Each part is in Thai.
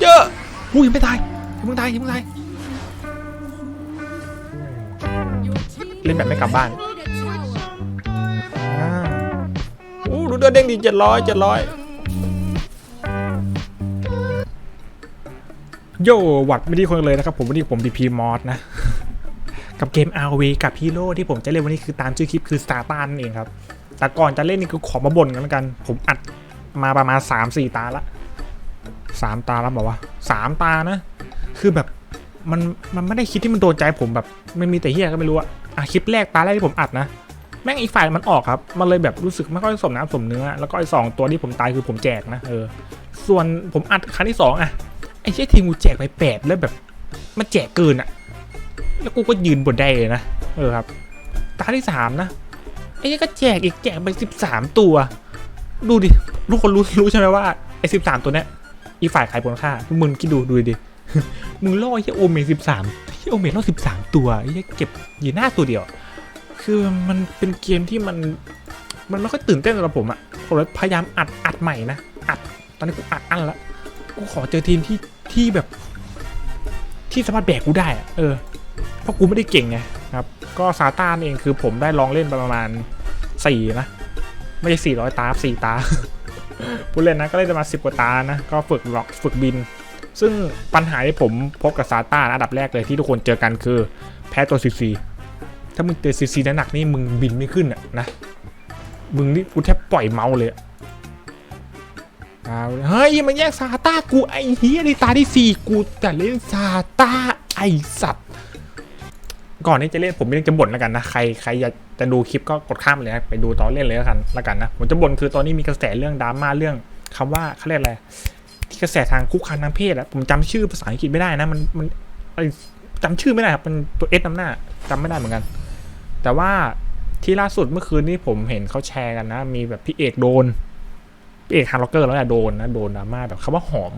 เยอะอุ้ยยังไม่ตายยังไม่ตายยังไม่ตายเล่นแบบไม่กลับบ้านอ่าโอ้ดูเดือดเด้งดีเจ็ดร้อยเจ็ดร้อยโย่หวัดไม่ดีคนเลยนะครับผมวันนี้ผมดีพีมอสนะ กับเกม RV กับฮีโร่ที่ผมจะเล่นวันนี้คือตามชื่อคลิปคือสตาร์ตานเองครับ แต่ก่อนจะเล่นนี่คือขอมาบ่นกันแล้วกัน ผมอัดมาประมาณ 3-4 ตาละ สามตาแล้วบอกว่าสามตานะ คือแบบมันมันไม่ได้คิดที่มันโดนใจผมแบบไมันมีแต่เฮียก็ไม่รู้อะอะคลิปแรกตาแรกที่ผมอัดนะแม่งอีกฝ่ายมันออกครับ มันเลยแบบรู้สึกไม่ค่อยสมน้ำสมเนื้อ แล้วก็ไอ้สองตัวที่ผมตายคือผมแจกนะเออ ส่วนผมอัดครั้งที่สองอะไอ้เชี่ยทีมกูแจกไปแปดแล้วแบบมันแจกเกินอะแล้วกูก็ยืนบนได้เลยนะ เออครับ ตาที่สามนะ ไอ้เชี่ยก็แจกอีกแจกไปสิบสามตัว ดูดิ ทุกคนรู้รู้ใช่ไหมว่าไอ้สิบสามตัวเนี้ย อีฝ่ายขายผลค่ามึงคิดดูดูดิ มึงล่อไอ้โอเมสิบสามเชี่โอเมล่อสิบสามตัวไอ้เก็บอยู่หน้าตัวเดียว คือมันเป็นเกมที่มัน มันไม่ค่อยตื่นเต้นสำหรับผมอะผมเลยพยายามอัดอัดใหม่นะ อัด ตอนนี้กูอัดอันละ กูขอเจอทีมที่ที่แบบ ที่สามารถแบกกูได้อะเออ เพราะกูไม่ได้เก่งไงครับ ก็ซาต้านเองคือผมได้ลองเล่นประมาณสี่นะ ไม่ใช่สี่ร้อยตาสี่ตา ผู้เล่นนะก็เล่นประมาณสิบกว่าตานะ ก็ฝึกล็อกฝึกบิน ซึ่งปัญหาที่ผมพบกับซาต้านะอันดับแรกเลยที่ทุกคนเจอกันคือ แพ้ตัวซีซีถ้ามึงเจอซีซีหนักนี่มึงบินไม่ขึ้นอะนะมึงนี่กูแทบปล่อยเมาส์เลยอะเอาเฮ้ยมันแยกซาต้ากูไอ้เฮียในตาที่สี่กูแต่เล่นซาต้าไอสัตว์ ก่อนที่จะเล่นผมไม่ได้จะบ่นแล้วกันนะใครใครอยากจะดูคลิปก็กดข้ามเลยนะไปดูตอนเล่นเลยแล้วกันแล้วกันนะผมจะบ่นคือตอนนี้มีกระแสเรื่องดราม่าเรื่องคำว่าเขาเรียกอะไรที่กระแสทางคุกคามทางเพศอะผมจำชื่อภาษาอังกฤษไม่ได้นะ มันมันจำชื่อไม่ได้ครับมันตัวเอสนำหน้าจำไม่ได้เหมือนกัน แต่ว่าที่ล่าสุดเมื่อคืนนี้ผมเห็นเขาแชร์กันนะ มีแบบพี่เอกโดนพี่เอกฮาร์ล็อกเกอร์แล้วแหละโดนนะโดนดราม่าแบบคำว่าหอม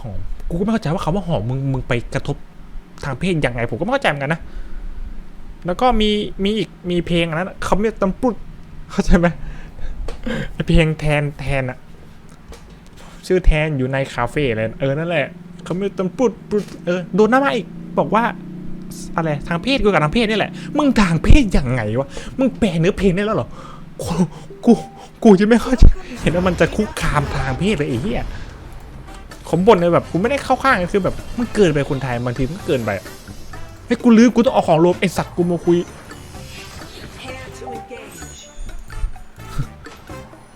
หอม กูก็ไม่เข้าใจว่าคำว่าหอมมึงมึงไปกระทบ ทางเพศยังไงผมก็ไม่เข้าใจเหมือนกันนะ แล้วก็มีมีอีกมีเพลงอันนั้นเขาไม่ตำปุดเข้าใจไหมเพลงแทนแทนอะชื่อแทนอยู่ในคาเฟ่เลยเออนั่นแหละเขาไม่ตำปุดปุดเออโดนหน้ามาอีกบอกว่าอะไรทางเพศกูกับทางเพศนี่แหละ มึงทางเพศยังไงวะมึงแปลเนื้อเพลงได้แล้วหรอกูกูกูจะไม่เข้าใจเห็นว่ามันจะคุกคามทางเพศเลยไอ้เหี้ย ผมบ่นเลยแบบกูไม่ได้เข้าข้างคือแบบมันเกินไปคนไทยบางทีมันเกินไปอะเฮ้ยกูลืมกูต้องเอาของรวมไอสัตว์กูมาคุย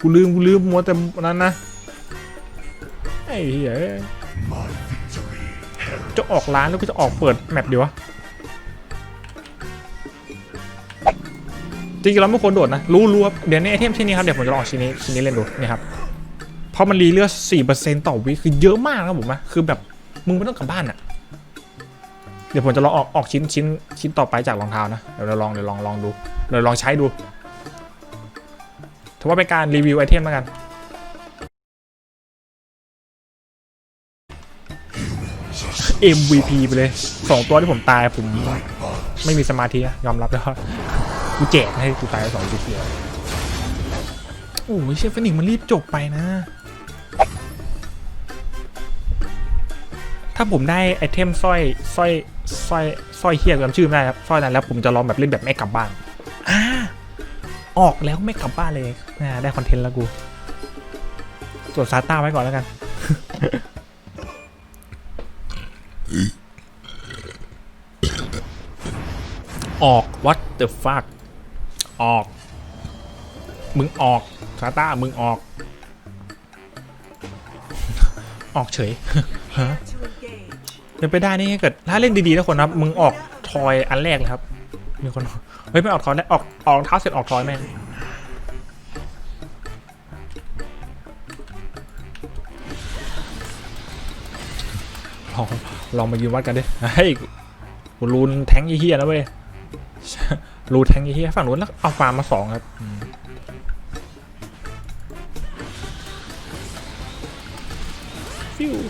กูลืมกูลืมมัวแต่นั้นนะไอ้เหี้ยจะออกร้านแล้วก็จะออกเปิดแมปดีวะจริงๆเราไม่ควรโดดนะรู้รู้ครับเดี๋ยวในไอเทมชิ้นนี้ครับเดี๋ยวผมจะลองอาชิ้นนี้ชิ้นนี้เล่นดูนี่ครับ เพราะมันรีเลือด4%ต่อวิคือเยอะมากนะครับผมนะคือแบบมึงไม่ต้องกลับบ้านอะเดี๋ยวผมจะลองออกออกชิ้นชิ้นชิ้นต่อไปจากรองเท้านะเดี๋ยวเราลองเดี๋ยวลองลองดูเดี๋ยวลองใช้ดูถือว่าเป็นการรีวิวไอเทมแล้วกัน MVP ไปเลยสองตัวที่ผมตายผมไม่มีสมาธิยอมรับแล้วกูแจกให้กูตายสองจุดเดียวโอ้ยเชฟฟินิกมันรีบจบไปนะ ถ้าผมได้ไอเทมสร้อยสร้อยสร้อยสร้อยเฮียจำชื่อไม่ได้ครับสร้อยนั้นแล้วผมจะลองแบบเล่นแบบไม่กลับบ้านอ่าออกแล้วไม่กลับบ้านเลยอ่าได้คอนเทนต์แล้วกูตรวจซาต้าไว้ก่อนแล้วกันออก what the fuck ออก มึงออกซาต้ามึงออก ออกเฉยฮะเป็นไปได้นี่ถ้าเกิดถ้าเล่นดีๆนะคนครับมึงออกทอยอันแรกเลยครับ มีคนเฮ้ยไม่ออกทอยแล้วออกออกรองเท้าเสร็จออกทอยแม่งลองลองมายืนวัดกันดิเฮ้ยกูรูนแทงค์เฮี้ยๆนะเว้ยรูแทงค์เฮี้ยๆฝั่งนู้นแล้วเอาฟาร์มมาสองครับ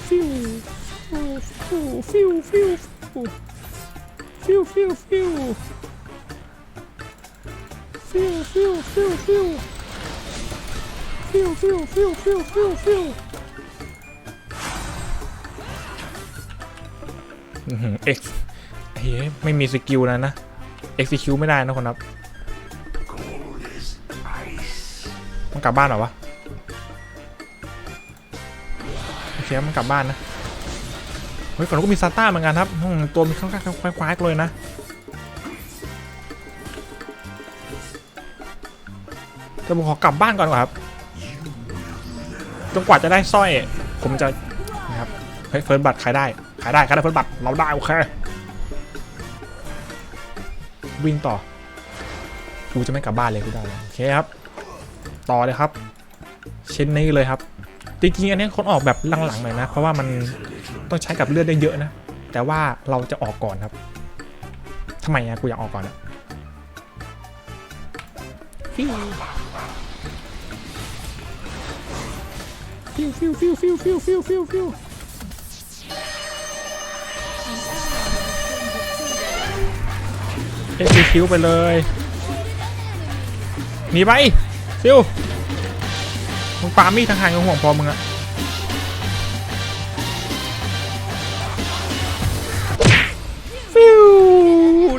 ฟิวฟิวฟิวฟิวฟิวฟิวฟิวฟิวฟิวฟิวฟิวฟิวฟิวฟิวฟิวฟิวฟิวฟิวฟิวอื้อหือ X เฮ้ยไม่มีสกิลนะนะ execute ไม่ได้นะคนครับมันกลับบ้านหรอวะ เคมันกลับบ้านนะเฮ้ยฝั่งนู้นก็มีซาต้าเหมือนกันครับอืมตัวมีข้างๆคล้ายๆกันเลยนะจะผมขอกลับบ้านก่อนก่อนครับจนกว่าจะได้สร้อย ผมจะนะครับเฮ้ยเฟิร์นบัตรขายได้ขายได้ขายได้เฟิร์นบัตรเราได้โอเควิ่งต่อกูจะไม่กลับบ้านเลยกูได้โอเคครับ ต่อเลยครับ เชิ้นนี้เลยครับ จริงๆอันนี้คนออกแบบหลังๆหน่อยนะ เพราะว่ามันต้องใช้กับเลือดได้เยอะนะ แต่ว่าเราจะออกก่อนครับทำไมอะกูอยากออกก่อนอะฟิวฟิวฟิวฟิวฟิวฟิวฟิวฟิวฟิวเอ็กซ์คิวไปเลยหนีไปฟิว มึงปามีดทางหางกับห่วงพอมึงอะฟิว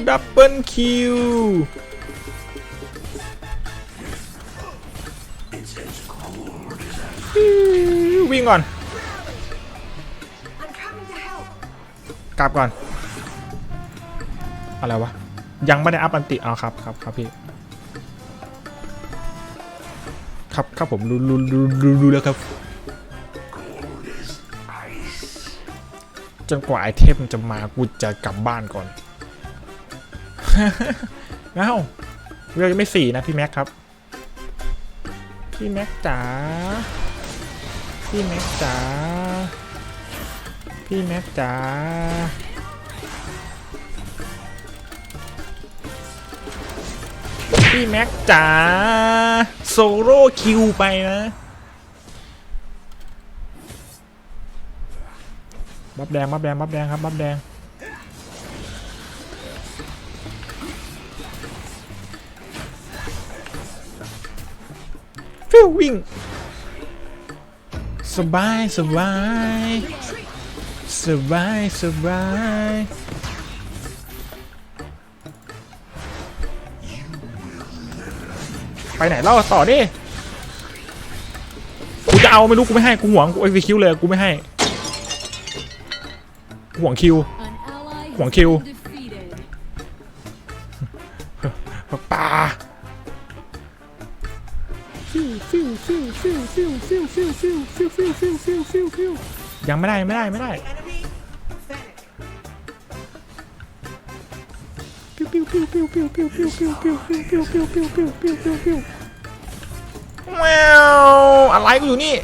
ดับเบิลคิววิ่งก่อน กลับก่อน อะไรวะ ยังไม่ได้อัพอันติเอาครับครับครับพี่ ครับครับผมรู้รู้รู้รู้รู้แล้วครับจนกว่าไอเทมจะมากูจะกลับบ้านก่อนเอ้าเรายังไม่สี่นะพี่แม็กครับ พี่แม็กจ๋าพี่แม็กจ๋าพี่แม็กจ๋าพี่แม็กจ๋า โซโล่คิวไปนะบับแดงบับแดงบับแดงครับบับแดงฟิววิ่งสบายสบายสบายสบาย ไปไหนเล่าต่อดิกูจะเอาไม่รู้กูไม่ให้กูหวงกูไอซีคิวเลยกูไม่ให้หวงคิวหวงคิวปลายังไม่ได้ไม่ได้ไม่ได้ ปิ้วปิ้วปิ้วปิ้วปิ้วปิ้วปิ้วปิ้วปิ้วปิ้วปิ้วปิ้วปิ้วปิ้วปิวปิวปิ้วแมวอะไรกูอยู่นี่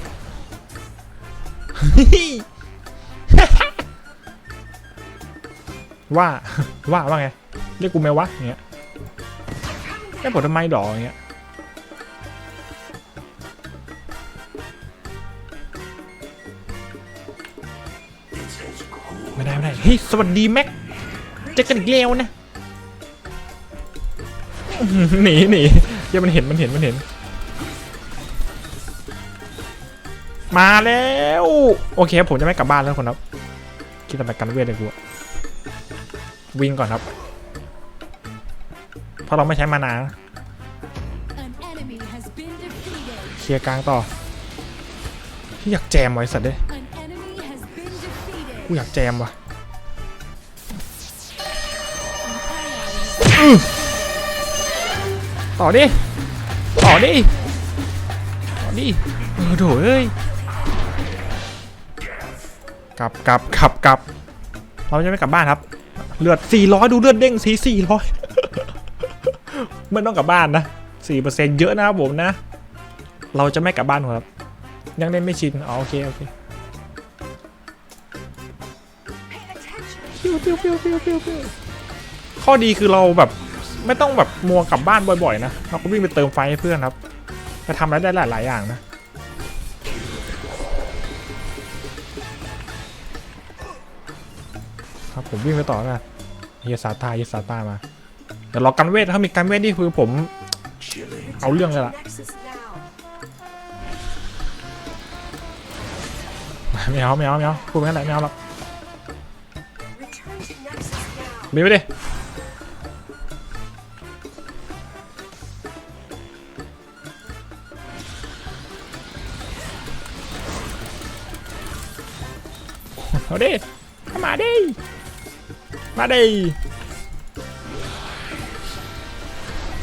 ว่าว่าว่าไงเรียกกูแมววะอย่างเงี้ยแค่ผลทำไมดอกอย่างเงี้ยไม่ได้ไม่ได้เฮ้ยสวัสดีแม็กเจอกันอีกแล้วนะ หนีหนีเดี๋ยวมันเห็นมันเห็นมันเห็น มาแล้ว โอเคครับผมจะไม่กลับบ้านแล้วคนครับคิดแต่ไปกันเวทเลยกูวิ่งก่อนครับ เพราะเราไม่ใช้มานาเคลียร์กลางต่อที่อยากแจมไว้สัตว์เด้ยกูอยากแจมว่ะ ต่อดิต่อดิต่อดิเออโถเอ้ยกลับกลับกลับกลับเราจะไม่กลับบ้านครับ เลือด 400 ดูเลือดเด้งสี400ไม่ต้องกลับบ้านนะ4%เยอะนะครับผมนะ เราจะไม่กลับบ้านครับ ยังเล่นไม่ชินอ๋อโอเคโอเค Pay attention. ปิ้วปิ้วปิ้วปิ้วปิ้วปิ้วข้อดีคือเราแบบ ไม่ต้องแบบมัวกลับบ้านบ่อยๆนะเราก็วิ่งไปเติมไฟให้เพื่อนครับไปทำอะไรได้หลายๆอย่างนะครับผมวิ่งไปต่อนะเฮียซาตาเฮียซาตามาเดี๋ยวรอกันเวทถ้ามีกันเวทนี่คือผมเอาเรื่องเลยล่ะไม่เอาไม่เอาไม่เอาพูดไปงั้นแหละไม่เอาหรอกมีไปดิ เอาดิเข้ามาดิ มาดิ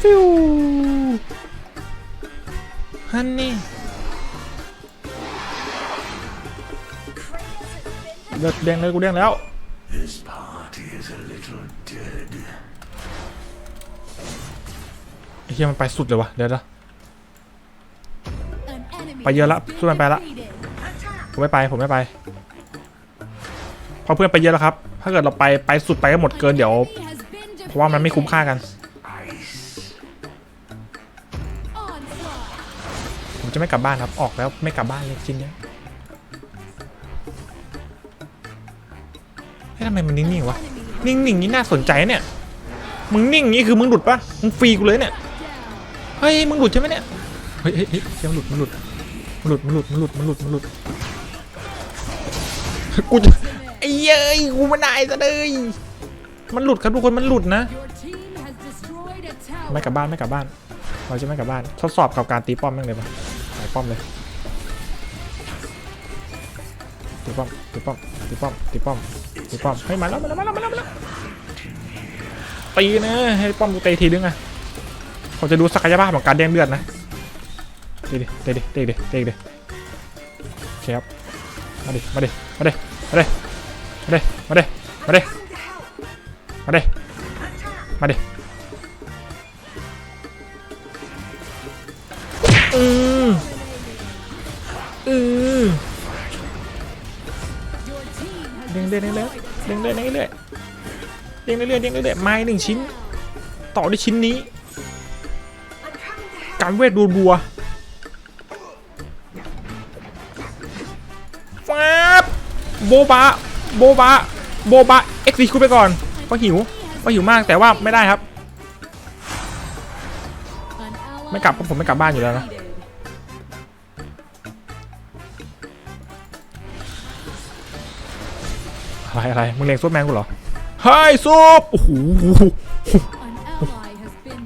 ฟิวฮันนี่เลือดแดงเลยกูแดงแล้ว This party is a little dead. ไอ้เหี้ยมันไปสุดเลยวะเดี๋ยวนะ An enemy ไปเยอะละ has been สู้มันไปละ defeated. ผมไม่ไป ผมไม่ไป เพราะเพื่อนไปเยอะแล้วครับ ถ้าเกิดเราไปไปสุดไปก็หมดเกินเดี๋ยว เพราะว่ามันไม่คุ้มค่ากัน ผมจะไม่กลับบ้านครับ ออกแล้วไม่กลับบ้านเลยชิ้นเนี้ยเฮ้ยทำไมมันนิ่งๆวะ นิ่งๆนี่น่าสนใจเนี่ย มึงนิ่งงี้คือมึงหลุดปะมึงฟรีกูเลยเนี่ย เฮ้ยมึงหลุดใช่ไหมเนี่ย เฮ้ยเฮ้ยเฮ้ยเสียงหลุดมันหลุดมันหลุดมันหลุดมันหลุดมันหลุดมันหลุด กูจะ ไอ้เย้ยกูไม่ได้ซะเลยมันหลุดครับทุกคนมันหลุดนะ ไม่กลับบ้านไม่กลับบ้าน เราจะไม่กลับบ้านทดสอบกับการตีป้อมแม่งเลยปะใส่ป้อมเลยตีป้อมตีป้อมตีป้อมตีป้อมตีป้อมเฮ้ยมาแล้วมาแล้วมาแล้วมาแล้วมาแล้วตีนะให้ป้อมกูเตีทีนึงอะผมจะดูศักยภาพของการแดงเลือดนะตีดิตีดิตีดิตีดิโอเคครับมาดิมาดิมาดิมาดิ มาดิมาดิมาดิมาดิมาดิอืออือ Your team has เด้งเด้งเด้งเด้งเด้งเด้งเด้งเด้งเด้งเรื่อยๆเด้งเรื่อยๆไม้หนึ่งชิ้น ต่อด้วยชิ้นนี้ การเวทรัวๆฟ้าบโบบะ โบบะโบบะเอ็กซ์คูไปก่อนเพราะหิวเพราะหิวมากแต่ว่าไม่ได้ครับ ไม่กลับผมไม่กลับบ้านอยู่แล้วนะอะไรอะไรมึงเลงซุปแมนกูเหรอเฮ้ยซุปโอ้โห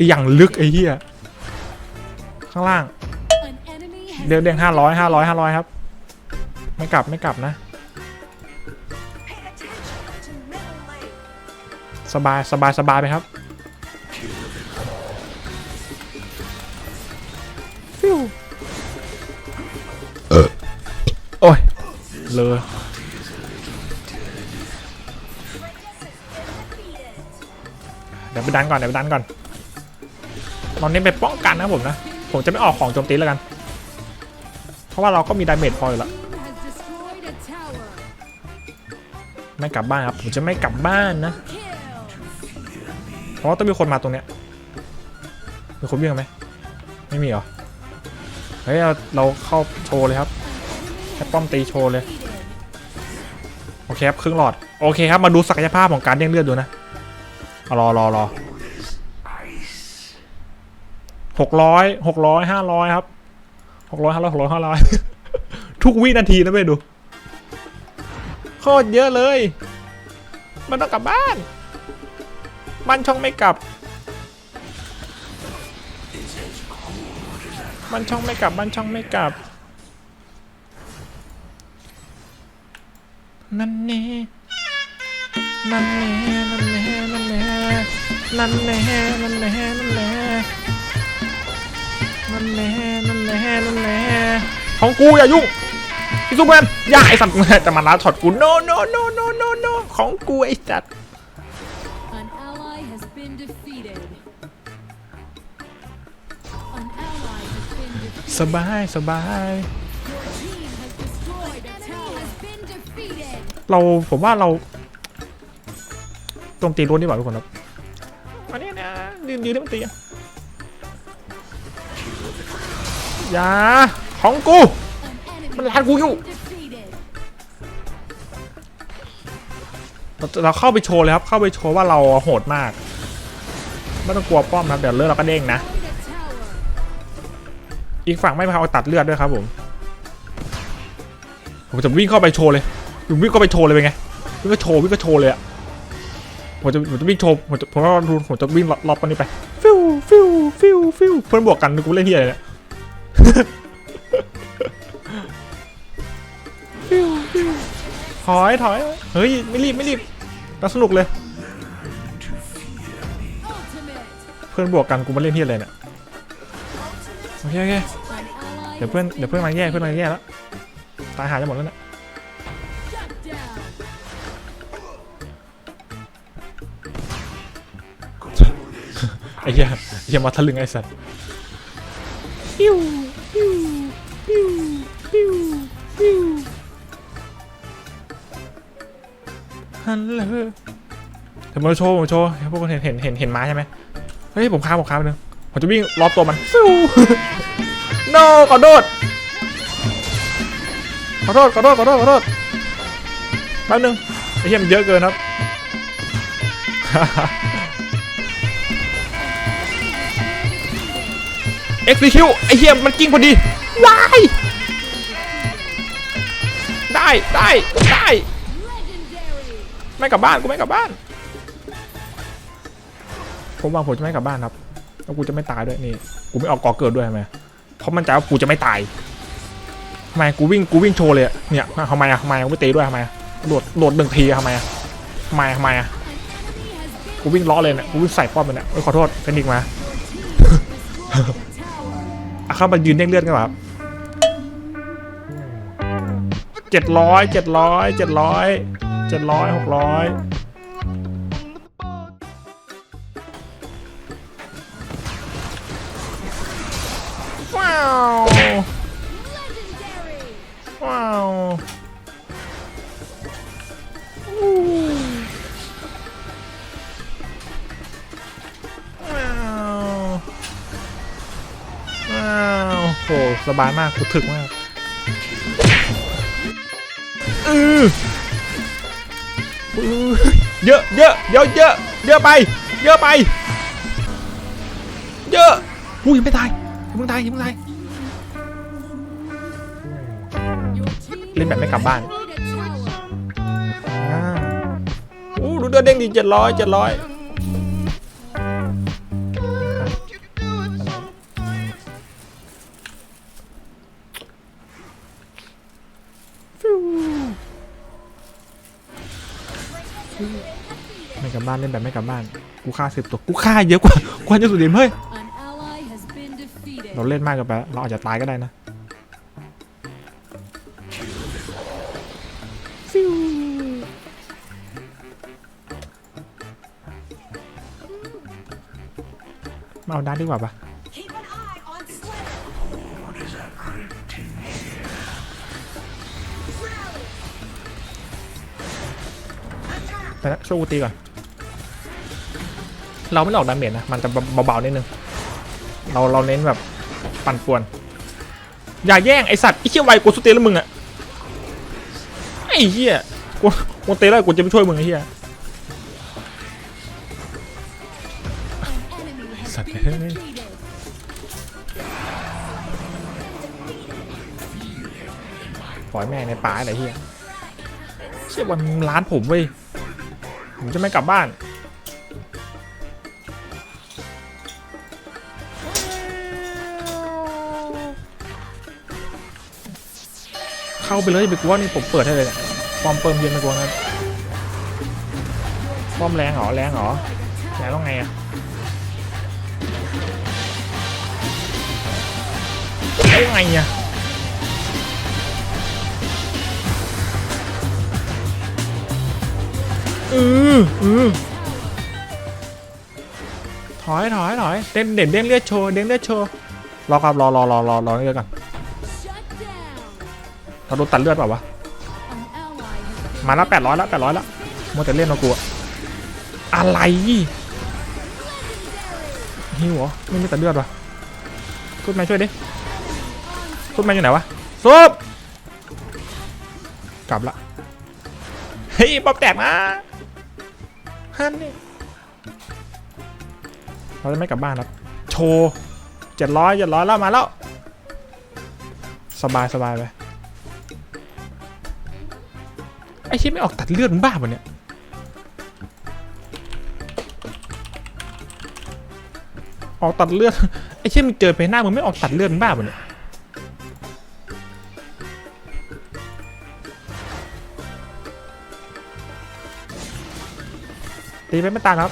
อย่างลึกไอ้เหี้ยข้างล่าง An enemy has เด้งเด้งห้าร้อยห้าร้อยห้าร้อยครับ ไม่กลับไม่กลับนะ สบายสบายสบายไปครับฟิวโอ้ยเลยเดี๋ยวไปดันก่อนเดี๋ยวไปดันก่อนเราเน้นไปป้องกันนะผมนะ ผมจะไม่ออกของโจมตีแล้วกัน เพราะว่าเราก็มีดาเมจพออยู่แล้ว team has destroyed a tower. ไม่กลับบ้านครับ ผมจะไม่กลับบ้านนะ Kill. เพราะต้องมีคนมาตรงเนี้ยมีคนวิ่งไหมไม่มีเหรอเฮ้ยเราเข้าโชว์เลยครับแค่ป้อมตีโชว์เลยโอเคครับครึ่งหลอดโอเคครับมาดูศักยภาพของการเด้งเลือดดูนะรอรอรอหกร้อยหกร้อยห้าร้อยครับหกร้อยห้าร้อยหกร้อยห้าร้อยทุกวินาทีนะเว้ยดูโคตรเยอะเลย มันต้องกลับบ้าน มันช่องไม่กลับ มันช่องไม่กลับ มันช่องไม่กลับ นั่นแน่นั่นแน่นั่นแน่นั่นแน่นั่นแน่นั่นแน่นั่นแน่นั่นแน่นั่นแน่นั่นแน่ของกูอย่ายุ่งพี่ซุปแมนอย่าไอสัตว์แต่มันลาช็อตกู no no no no no no ของกูไอสัตว์ สบาย สบาย Your team has destroyed a tower. Has been defeated. เราผมว่าเราโจมตีรวนดีกว่าทุกคนครับอันนี้นะยืนยืนได้มันตีอะอย่าของกู An enemy Mình làm has của vô. been defeated. เราเราเข้าไปโชว์เลยครับ เข้าไปโชว์ว่าเราโหดมาก ไม่ต้องกลัวป้อมนะครับเดี๋ยวเลือดเราก็เด้งนะ อีกฝั่งไม่พาเอาตัดเลือดด้วยครับผม ผมจะวิ่งเข้าไปโชว์เลยผมวิ่งเข้าไปโชว์เลยเป็นไง วิ่งก็โชว์วิ่งก็โชว์เลยอะผมจะผมจะวิ่งโชว์ผมจะผมว่าดูผมจะวิ่งรอบกันนี้ไป ฟิวฟิวฟิวฟิวเพื่อนบวกกันกูเล่นที่อะไรเนี่ยฟิวฟิวถอยถอย เฮ้ย ไม่รีบไม่รีบก็สนุกเลย พื่อนบวกกันกูมาเล่นที่อะไรเนี่ยโอเคโอเค An ally เดี๋ยวเพื่อนเดี๋ยวเพื่อนมาแย่เพื่อนมาแย่แล้วตายหาจะหมดแล้วเนี่ย shut down. ไอ้เหี้ยไอ้เหี้ยมาทะลึงไอ้สัตว์ปิ้วปิ้วปิ้วปิ้วปิ้วฮัลโหลเดี๋ยวมาโชว์มาโชว์ให้พวกคนเห็นเห็นเห็นเห็นม้าใช่ไหม เฮ้ยผมค้าผมค้าไปหนึงผมจะวิ่งรอบตัวมันฟิว no ขอโทษขอโทษขอโทษขอโทษขอโทษแป๊บนึงไอ้เหี้ยมันเยอะเกินครับเอ็กซ์คิวไอ้เฮียมันกิ้งพอดีวายได้ได้ได้ไม่กลับบ้านกูไม่กลับบ้าน ผมวางผมจะไม่กลับบ้านครับแล้วกูจะไม่ตายด้วยนี่กูไม่ออกก่อเกิดด้วยทำไมเพราะมันใจว่ากูจะไม่ตายทำไมกูวิ่งกูวิ่งโชว์เลยเนี่ยทำไมอะทำไมกูไม่ตีด้วยทำไมอะโดดโดดหนึ่งทีอะทำไมอะทำไมทำไมอะกูวิ่งล้อเลยเนี่ยกูวิ่งใส่ป้อมเลยเนี่ยขอโทษเฟนิกมาอะเข้ามายืนเด้งเลือดกันครับเจ็ดร้อยเจ็ดร้อยเจ็ดร้อยเจ็ดร้อยหกร้อยาวว้าวว้าวว้าวโหสบายมากกูถึกมากอืออื้อเยอะเยอะเยอะเยอะเยอะไป เยอะไป เยอะอุ้ยยังไม่ตายยังไม่ตายยังไม่ตาย เล่นแบบไม่กลับบ้าน need a tower. อ่าโอ้ดูเดือดเด้งดีเจ็ดร้อยเจ็ดร้อยไม่กลับบ้านเล่นแบบไม่กลับบ้าน กูฆ่าสิบตัว กูฆ่าเยอะกว่ากว่าจะสุดเดมเฮ้ย An ally has been defeated. เราเล่นมากเกันไปแล้วเราอาจจะตายก็ได้นะ เอาด้านดีกว่าปะ Keep an eye on Slayer. What is a crypt in here? Rally. Attack. แต่ละช่วยกูตีก่อน เราไม่หลอกดาเมจนะ มันจะเบาๆนิดนึง เราเราเน้นแบบปั่นป่วน อย่าแย่งไอสัตว์ไอเชี่ยไวกูสุดเตะแล้วมึงอะไอเหี้ยกูกูเตะแล้วกูจะไปช่วยมึงไอเหี้ย ล่อยแม่งในป่าอะไรเหี้ยเชี่ยวันร้านผมเว้ยผมจะไม่กลับบ้านเข้าไปเลยไปกลัวนี่ผมเปิดให้เลยฟ้อมเปิมเย็นไปกลัวนะป้อมแรงเหรอแรงเหรอแรงต้องไงอะเอาไงอะ อืออือถอยถอยถอยเด่นเด่นเด้งเลือดโชว์เด้งเลือดโชว์รอครับรอรอรอรอรอเลือดก่อน Shut down. เราโดนตัดเลือดเปล่าวะ An ally has been มาแล้วแปดร้อยแล้วแปดร้อยแล้วมัวแต่เล่นมากูอะอะไรหิวเหรอไม่มีแต่เลือดวะซุปแมนช่วยดิซุปแมนอยู่ไหนวะซุปกลับละเฮ้ยป๊อบแตกมา ฮันนี่เราจะไม่กลับบ้านแล้วโชว์เจ็ดร้อยเจ็ดร้อยแล้วมาแล้ว สบายสบายไปไอ้ชิปไม่ออกตัดเลือดมึงบ้าปะเนี่ยออกตัดเลือดไอ้เชี่ยมึงเจอไปหน้ามึงไม่ออกตัดเลือดมึงบ้าปะเนี่ย ตีไปไม่ตายครับ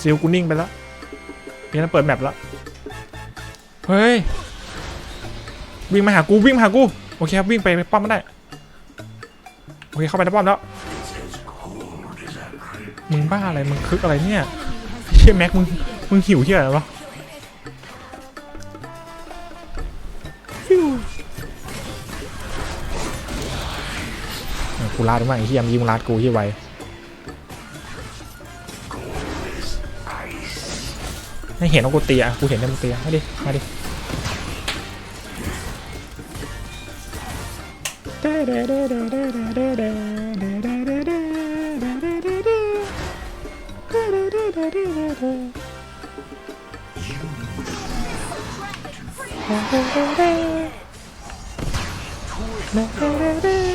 ซิลกูนิ่งไปแล้วเพี่นั้นเปิดแมปแล้วเฮ้ยวิ่งมาหากูวิ่งมาหากูโอเคครับวิ่งไปป้อมไม่ได้โอเคเข้าไปในป้อมแล้วมึงบ้าอะไรมึงคึกอะไรเนี่ยเชี่ยแม็กมึงมึงหิวเชี่ยอะไรวะฟิวเอกูลาดมากไอ้เฮียมงยิงลาดกูเฮียไว ไม่เห็นว่ากูเตีอะกูเห็นว่ากูตีอะมาดิ มาดิอ้า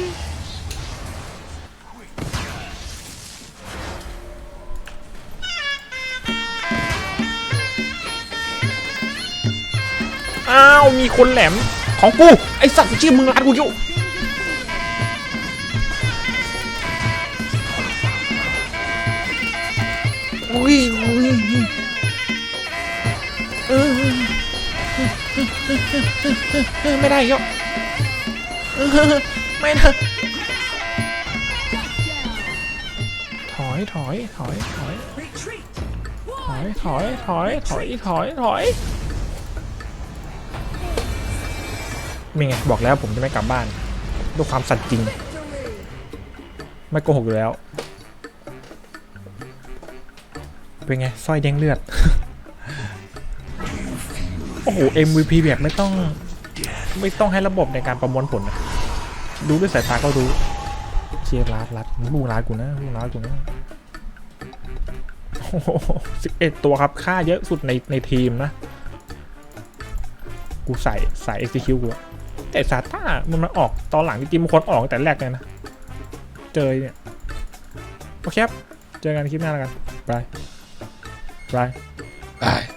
มีคนแหลมของกู ไอสัตว์ชื่อมึงรัดกูอยู่อุ้ยอุ้ยไม่ได้ยกไม่ได้ถอยถอยถอยถอยถอยถอยถอยถอยถอยถอย มีไงบอกแล้วผมจะไม่กลับบ้านด้วยความสัตย์จริง ไม่โกหกอยู่แล้ว เป็นไงสร้อยแดงเลือด โอ้โห MVP แบบไม่ต้อง ไม่ต้องให้ระบบในการประมวลผลนะดูด้วยสายตาก็รู้เชียร์ลาดลัดมึงบูลาดกูนะบูลาดกูนะโอ้โหสิบเอ็ดตัวครับ ค่าเยอะสุดในในทีมนะ กูใส่ใส่ execute กู แต่ซาต้ามันมาออกตอนหลังจริงๆมันควรออกแต่แรกเลยนะ เจอเนี่ย โอเคครับ เจอกันคลิปหน้าแล้วกันบายบายบาย